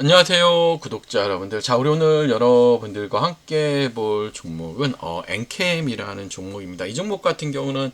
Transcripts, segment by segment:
안녕하세요 구독자 여러분들. 자 우리 오늘 여러분들과 함께 볼 종목은 어, 엔캠이라는 종목입니다. 이 종목 같은 경우는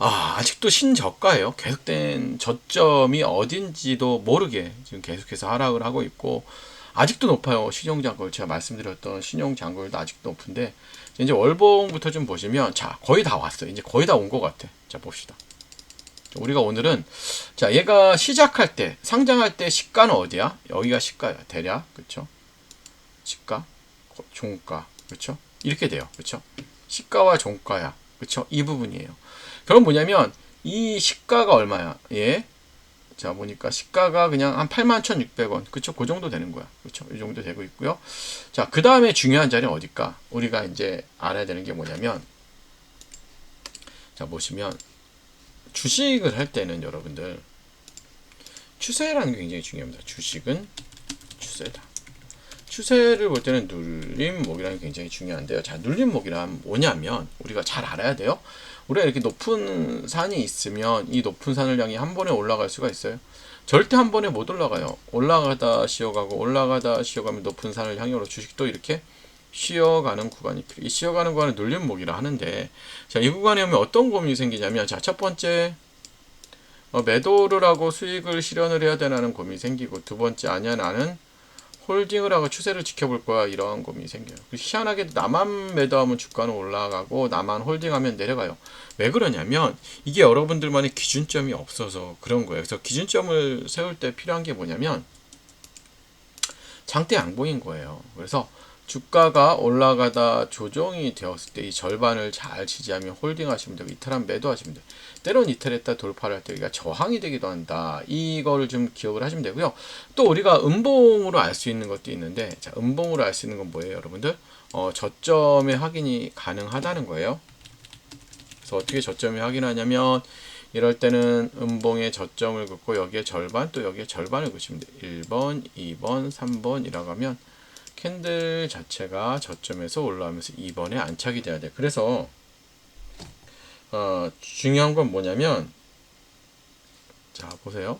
아, 아직도 신저가예요. 계속된 저점이 어딘지도 모르게 지금 계속해서 하락을 하고 있고 아직도 높아요. 신용장골 제가 말씀드렸던 신용장골도 아직도 높은데 이제 월봉부터 좀 보시면 자 거의 다 왔어요. 이제 거의 다 온 것 같아. 자 봅시다 우리가 오늘은 자 얘가 시작할 때 상장할 때 시가는 어디야? 여기가 시가야 대략 그쵸? 시가 고- 종가 그쵸? 이렇게 돼요 그쵸? 시가와 종가야 그쵸? 이 부분이에요 그럼 뭐냐면 이 시가가 얼마야? 예. 자 보니까 시가가 그냥 한 81,600원 그쵸? 그 정도 되는 거야 그쵸? 이 정도 되고 있고요 자그 다음에 중요한 자리는 어딜까? 우리가 이제 알아야 되는 게 뭐냐면 자 보시면 주식을 할 때는 여러분들 추세라는 게 굉장히 중요합니다. 주식은 추세다. 추세를 볼 때는 눌림목이라는 게 굉장히 중요한데요. 자, 눌림목이란 뭐냐면 우리가 잘 알아야 돼요. 우리가 이렇게 높은 산이 있으면 이 높은 산을 향해 한 번에 올라갈 수가 있어요. 절대 한 번에 못 올라가요. 올라가다 쉬어가고 올라가다 쉬어가면 높은 산을 향해 올라 주식도 이렇게 쉬어가는 구간이 필요. 이 쉬어가는 구간을 눌림목이라 하는데, 자, 이 구간에 오면 어떤 고민이 생기냐면, 자, 첫 번째, 어, 매도를 하고 수익을 실현을 해야 되나는 고민이 생기고, 두 번째, 아니야, 나는 홀딩을 하고 추세를 지켜볼 거야. 이러한 고민이 생겨요. 그 희한하게 나만 매도하면 주가는 올라가고, 나만 홀딩하면 내려가요. 왜 그러냐면, 이게 여러분들만의 기준점이 없어서 그런 거예요. 그래서 기준점을 세울 때 필요한 게 뭐냐면, 장대 양봉인 거예요. 그래서 주가가 올라가다 조정이 되었을 때 이 절반을 잘 지지하면 홀딩 하시면 되고 이탈하면 매도 하시면 돼요. 때론 이탈했다 돌파를 할 때 우리가 저항이 되기도 한다. 이거를 좀 기억을 하시면 되고요. 또 우리가 음봉으로 알 수 있는 것도 있는데 자, 음봉으로 알 수 있는 건 뭐예요, 여러분들? 어, 저점의 확인이 가능하다는 거예요. 그래서 어떻게 저점이 확인하냐면 이럴 때는 음봉의 저점을 긋고 여기에 절반 또 여기에 절반을 그시면 돼요. 1번, 2번, 3번이라고 하면 캔들 자체가 저점에서 올라오면서 2번에 안착이 돼야 돼. 그래서 어, 중요한 건 뭐냐면 자 보세요.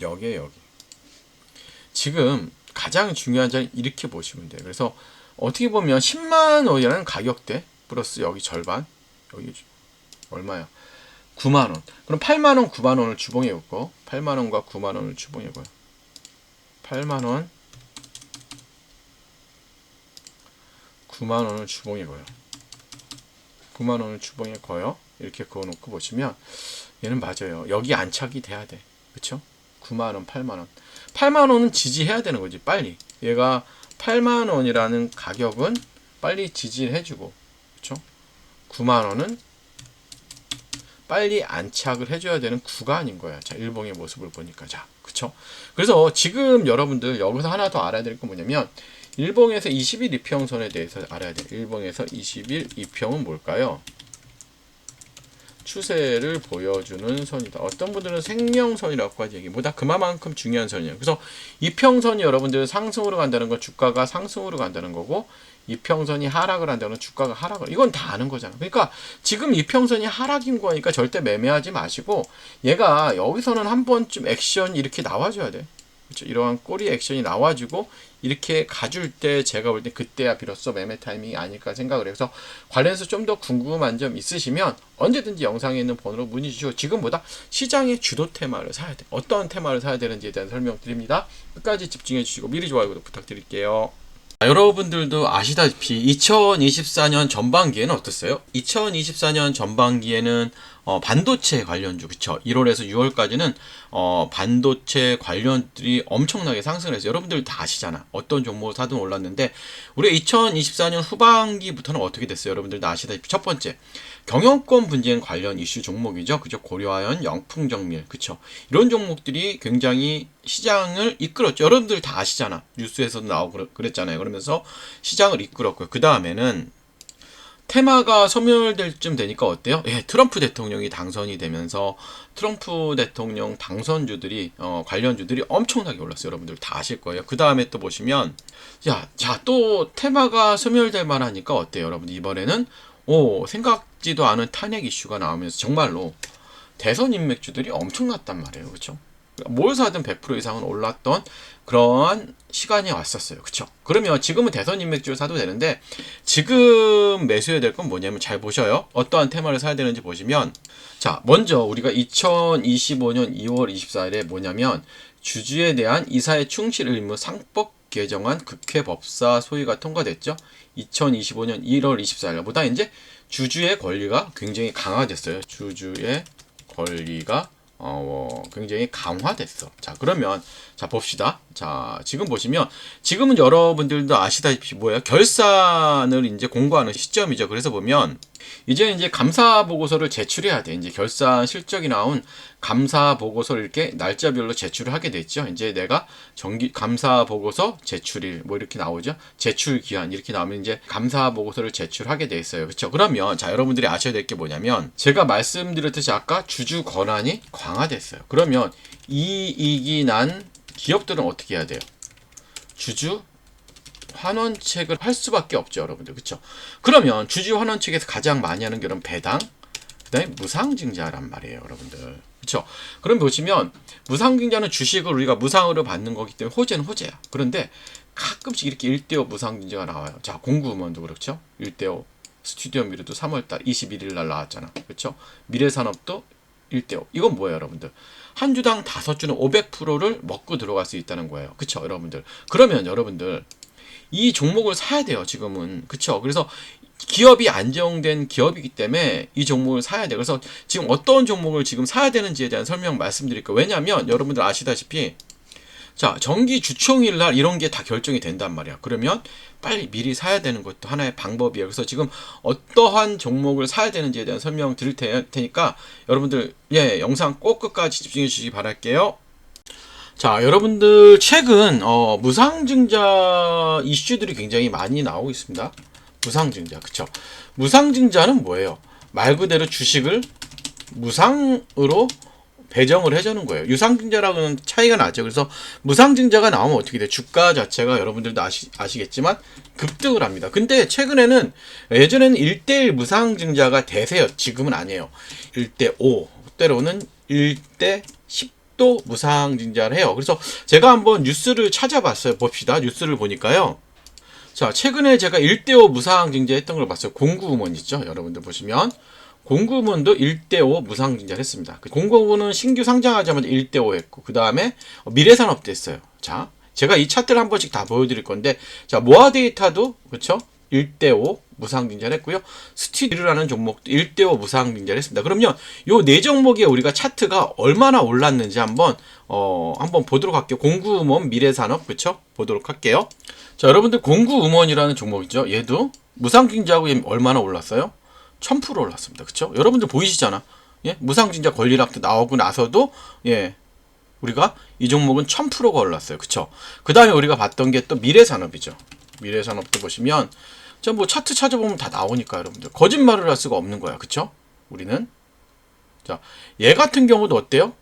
여기에 여기. 지금 가장 중요한 자리 이렇게 보시면 돼요. 그래서 어떻게 보면 10만 원이라는 가격대 플러스 여기 절반 여기 얼마야? 9만 원. 그럼 8만 원, 9만 원을 주봉에 긋고 8만 원과 9만 원을 주봉에 거요. 8만 원, 9만 원을 주봉에 거요. 9만 원을 주봉에 거요. 이렇게 그어 놓고 보시면 얘는 맞아요. 여기 안착이 돼야 돼. 그쵸? 9만 원, 8만 원. 8만 원은 지지해야 되는 거지. 빨리. 얘가 8만 원이라는 가격은 빨리 지지를 해주고, 그쵸? 9만 원은 빨리 안착을 해줘야 되는 구간인 거야. 자, 일봉의 모습을 보니까. 자, 그쵸? 그래서 지금 여러분들 여기서 하나 더 알아야 될 건 뭐냐면, 일봉에서 20일 이평선에 대해서 알아야 돼요. 일봉에서 20일 이평은 뭘까요? 추세를 보여주는 선이다. 어떤 분들은 생명선이라고까지 얘기해. 뭐다 그만큼 중요한 선이에요. 그래서 이평선이 여러분들 상승으로 간다는 건 주가가 상승으로 간다는 거고 이평선이 하락을 한다는 건 주가가 하락을 이건 다 아는 거잖아. 그러니까 지금 이평선이 하락인 거니까 절대 매매하지 마시고 얘가 여기서는 한 번쯤 액션 이렇게 나와줘야 돼. 그렇죠? 이러한 꼬리 액션이 나와주고 이렇게 가줄 때 제가 볼 때 그때야 비로소 매매 타이밍이 아닐까 생각을 해서 관련해서 좀 더 궁금한 점 있으시면 언제든지 영상에 있는 번호로 문의 주시고 지금보다 시장의 주도 테마를 사야 돼. 어떤 테마를 사야 되는지에 대한 설명 드립니다. 끝까지 집중해 주시고 미리 좋아요 구독 부탁드릴게요. 자, 여러분들도 아시다시피 2024년 전반기에는 어땠어요? 2024년 전반기에는 어, 반도체 관련주 그쵸? 1월에서 6월까지는 어, 반도체 관련들이 엄청나게 상승을 했어요. 여러분들 다 아시잖아. 어떤 종목을 사든 올랐는데 우리 2024년 후반기부터는 어떻게 됐어요? 여러분들 다 아시다시피 첫 번째 경영권 분쟁 관련 이슈 종목이죠. 그죠? 고려하연, 영풍정밀, 그쵸? 이런 종목들이 굉장히 시장을 이끌었죠. 여러분들 다 아시잖아. 뉴스에서도 나오고 그랬- 그랬잖아요. 그러면서 시장을 이끌었고요. 그 다음에는 테마가 소멸될 쯤 되니까 어때요? 예, 트럼프 대통령이 당선이 되면서 트럼프 대통령 당선주들이 어, 관련주들이 엄청나게 올랐어요. 여러분들 다 아실 거예요. 그 다음에 또 보시면 야, 자, 또 테마가 소멸될 만하니까 어때요, 여러분? 이번에는 오, 생각지도 않은 탄핵 이슈가 나오면서 정말로 대선 인맥주들이 엄청났단 말이에요. 그렇죠? 뭘 사든 100% 이상은 올랐던 그런 시간이 왔었어요. 그쵸? 그러면 지금은 대선 인맥주를 사도 되는데 지금 매수해야 될 건 뭐냐면 잘 보셔요. 어떠한 테마를 사야 되는지 보시면 자, 먼저 우리가 2025년 2월 24일에 뭐냐면 주주에 대한 이사의 충실 의무 상법 개정안 국회 법사 소위가 통과됐죠. 2025년 1월 24일보다 이제 주주의 권리가 굉장히 강화됐어요. 주주의 권리가 어, 굉장히 강화됐어. 자, 그러면, 자, 봅시다. 자, 지금 보시면, 지금은 여러분들도 아시다시피 뭐예요? 결산을 이제 공고하는 시점이죠. 그래서 보면, 이제 이제 감사 보고서를 제출해야 돼. 이제 결산 실적이 나온 감사 보고서를 이렇게 날짜별로 제출을 하게 됐죠. 이제 내가 정기 감사 보고서 제출일 뭐 이렇게 나오죠. 제출 기한 이렇게 나오면 이제 감사 보고서를 제출하게 돼 있어요. 그렇죠? 그러면 자 여러분들이 아셔야 될 게 뭐냐면 제가 말씀드렸듯이 아까 주주 권한이 강화됐어요. 그러면 이익이 난 기업들은 어떻게 해야 돼요? 주주 환원책을 할 수밖에 없죠, 여러분들. 그렇죠? 그러면 주주 환원책에서 가장 많이 하는 게 여러분 배당, 그다음에 무상증자란 말이에요, 여러분들. 그렇죠? 그럼 보시면 무상증자는 주식을 우리가 무상으로 받는 거기 때문에 호재는 호재야. 그런데 가끔씩 이렇게 1대5 무상증자가 나와요. 자, 공구음원도 그렇죠? 1대5 스튜디오 미르도 3월달 21일 날 나왔잖아. 그렇죠? 미래산업도 1대5. 이건 뭐예요, 여러분들? 한 주당 다섯 주는 500%를 먹고 들어갈 수 있다는 거예요. 그렇죠, 여러분들? 그러면 여러분들 이 종목을 사야 돼요, 지금은. 그쵸? 그래서 기업이 안정된 기업이기 때문에 이 종목을 사야 돼요. 그래서 지금 어떤 종목을 지금 사야 되는지에 대한 설명 말씀드릴게요. 왜냐면 여러분들 아시다시피 자, 정기 주총일 날 이런 게 다 결정이 된단 말이야. 그러면 빨리 미리 사야 되는 것도 하나의 방법이에요. 그래서 지금 어떠한 종목을 사야 되는지에 대한 설명 드릴 테, 테니까 여러분들 예, 영상 꼭 끝까지 집중해 주시기 바랄게요. 자, 여러분들 최근 어, 무상증자 이슈들이 굉장히 많이 나오고 있습니다. 무상증자, 그쵸? 무상증자는 뭐예요? 말 그대로 주식을 무상으로 배정을 해주는 거예요. 유상증자랑은 차이가 나죠. 그래서 무상증자가 나오면 어떻게 돼? 주가 자체가 여러분들도 아시, 아시겠지만 급등을 합니다. 근데 최근에는 예전에는 1대1 무상증자가 대세요. 지금은 아니에요. 1대5, 때로는 1대 10도 무상증자를 해요. 그래서 제가 한번 뉴스를 찾아봤어요. 봅시다. 뉴스를 보니까요. 자, 최근에 제가 1대5 무상증자 했던 걸 봤어요. 공구음원 있죠? 여러분들 보시면. 공구문도 1대5 무상증자를 했습니다. 그 공구문은 신규 상장하자마자 1대5 했고, 그 다음에 미래산업도 했어요. 자, 제가 이 차트를 한 번씩 다 보여드릴 건데, 자, 모아 데이터도, 그쵸? 1대5 무상증자를 했고요. 스튜디오라는 종목도 1대5 무상증자를 했습니다. 그러면 요네 종목에 우리가 차트가 얼마나 올랐는지 한번, 어, 한번 보도록 할게요. 공구음원, 미래산업, 그쵸? 보도록 할게요. 자, 여러분들 공구음원이라는 종목이죠. 얘도 무상증자하고 얘 얼마나 올랐어요? 1000% 올랐습니다. 그쵸? 여러분들 보이시잖아. 예? 무상증자 권리락도 나오고 나서도, 예. 우리가 이 종목은 1000%가 올랐어요. 그쵸? 그 다음에 우리가 봤던 게 또 미래 산업이죠. 미래 산업도 보시면, 자, 뭐 차트 찾아보면 다 나오니까 여러분들. 거짓말을 할 수가 없는 거야. 그쵸? 우리는. 자, 얘 같은 경우도 어때요?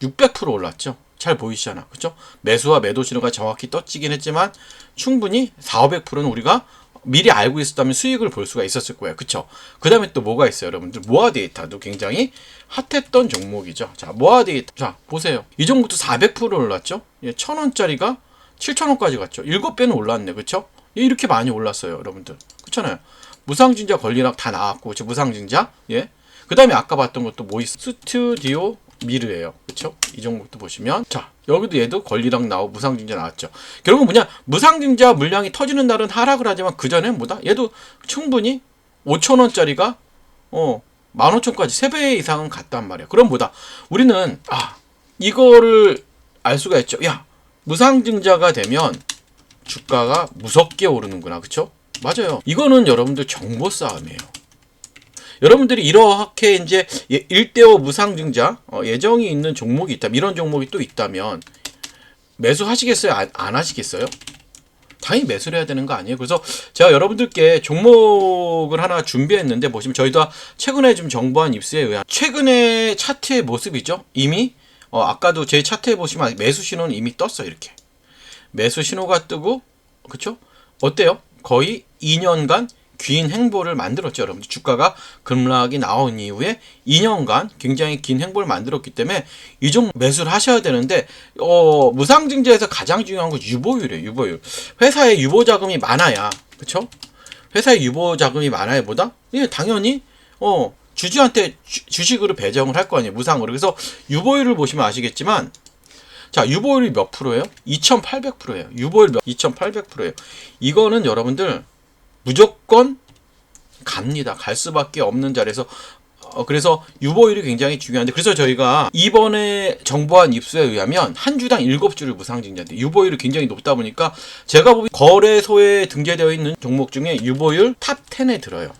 600% 올랐죠? 잘 보이시잖아. 그쵸? 매수와 매도 신호가 정확히 떠지긴 했지만, 충분히 4, 500%는 우리가 미리 알고 있었다면 수익을 볼 수가 있었을 거예요. 그쵸? 그 다음에 또 뭐가 있어요, 여러분들? 모아 데이터도 굉장히 핫했던 종목이죠. 자, 모아 데이터. 자, 보세요. 이 종목도 400% 올랐죠? 예, 1000원짜리가 7000원까지 갔죠. 7배는 올랐네. 그쵸? 예, 이렇게 많이 올랐어요, 여러분들. 그렇잖아요. 무상증자 권리락 다 나왔고, 그쵸? 무상증자. 예. 그 다음에 아까 봤던 것도 뭐 있어? 스튜디오 미르예요. 그쵸? 이 종목도 보시면 자 여기도 얘도 권리랑 나오고 무상증자 나왔죠. 결국은 뭐냐 무상증자 물량이 터지는 날은 하락을 하지만 그 전에 뭐다? 얘도 충분히 5천 원짜리가 어 15,000까지 3배 이상은 갔단 말이야. 그럼 뭐다? 우리는 아 이거를 알 수가 있죠. 야 무상증자가 되면 주가가 무섭게 오르는구나. 그쵸? 맞아요. 이거는 여러분들 정보 싸움이에요. 여러분들이 이렇게 이제 1대5 무상증자 어, 예정이 있는 종목이 있다면 이런 종목이 또 있다면 매수하시겠어요? 안, 안 하시겠어요? 당연히 매수를 해야 되는 거 아니에요? 그래서 제가 여러분들께 종목을 하나 준비했는데 보시면 저희도 최근에 좀 정보한 입수에 의한 최근에 차트의 모습이죠. 이미 어, 아까도 제 차트에 보시면 매수 신호는 이미 떴어요. 이렇게 매수 신호가 뜨고 그쵸? 어때요? 거의 2년간 긴 행보를 만들었죠, 여러분. 주가가 급락이 나온 이후에 2년간 굉장히 긴 행보를 만들었기 때문에 이 종목 매수를 하셔야 되는데 어, 무상증자에서 가장 중요한 건 유보율이에요, 유보율. 회사에 유보 자금이 많아야, 그렇죠? 회사에 유보 자금이 많아야 보다? 예, 당연히 어, 주주한테 주, 주식으로 배정을 할 거 아니에요, 무상으로. 그래서 유보율을 보시면 아시겠지만 자, 유보율이 몇 프로예요? 2,800%예요. 유보율 몇 2,800%예요. 이거는 여러분들 무조건 갑니다. 갈 수밖에 없는 자리에서 어, 그래서 유보율이 굉장히 중요한데 그래서 저희가 이번에 정보한 입수에 의하면 한 주당 7주를 무상증자인데 유보율이 굉장히 높다 보니까 제가 보기 거래소에 등재되어 있는 종목 중에 유보율 탑 10에 들어요.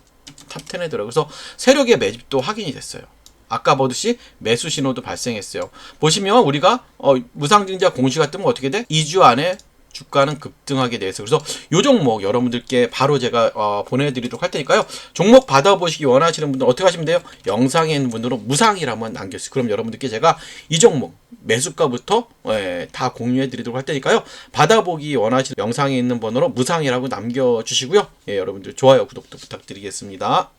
탑 10에 들어요. 그래서 세력의 매집도 확인이 됐어요. 아까 보듯이 매수 신호도 발생했어요. 보시면 우리가 어, 무상증자 공시가 뜨면 어떻게 돼? 2주 안에 주가는 급등하게 돼 있어요. 그래서 요 종목 여러분들께 바로 제가 어, 보내드리도록 할 테니까요. 종목 받아보시기 원하시는 분들 어떻게 하시면 돼요? 영상에 있는 분으로 무상이라 한번 남겨주세요. 그럼 여러분들께 제가 이 종목 매수가부터 예, 다 공유해드리도록 할 테니까요. 받아보기 원하시는 영상에 있는 번호로 무상이라고 남겨주시고요. 예, 여러분들 좋아요, 구독도 부탁드리겠습니다.